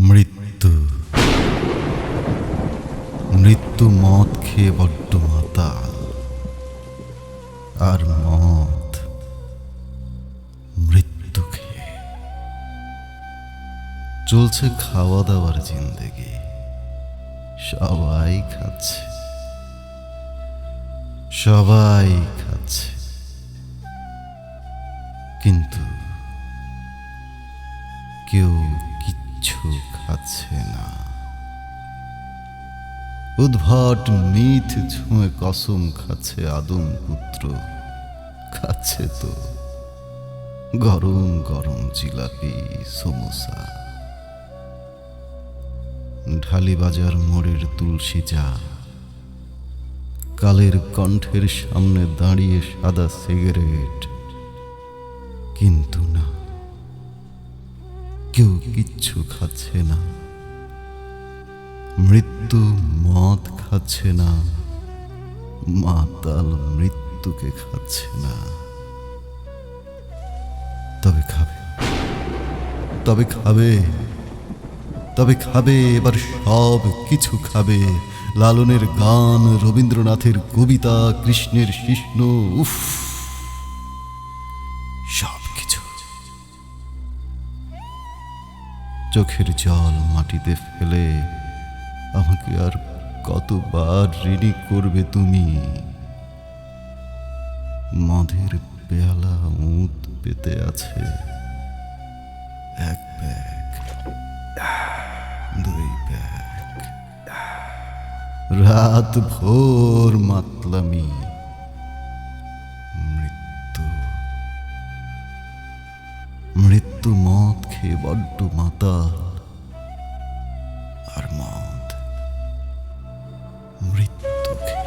মৃত্যু। মৃত্যু মদ খেয়ে বড্ড মাতাল। আর মদ মৃত্যু খেয়ে। চলছে খাওয়া দাওয়ার জিন্দেগি। সবাই খাচ্ছে। সবাই খাচ্ছে। কিন্তু কেউ কিচ্ছু খাচ্ছে না। উদ্ভট মিথ ঝুঁয়ে কসম খাচ্ছে আদম পুত্র, খাচ্ছে তো গরম গরম জিলাপি, সমোসা। ঢালিবাজার মোড়ের তুলসী চা, কালের কণ্ঠের সামনে দাঁড়িয়ে সাদা সিগারেট, কিন্তু কেউ কিচ্ছু খাচ্ছে না। মৃত্যু মদ খাচ্ছে না। মাতাল মৃত্যুকে খাচ্ছে না। তবে খাবে। তবে খাবে। তবে খাবে, এবার সব কিছু খাবে। লালনের গান রবীন্দ্রনাথের কবিতা, কৃষ্ণের শিষ্ণ, উফ। চোখের জল মাটিতে ফেলে আমাকে আর কতবার ঋণী করবে তুমি? মদের পেয়ালা উঁত পেতে আছে এক ব্যাগ দুই ব্যাগ রাত ভোর মাতলামি, মৃত্যু। মৃত্যু মদ চোখে বড্ড মাতা আর মত মৃত্যুকে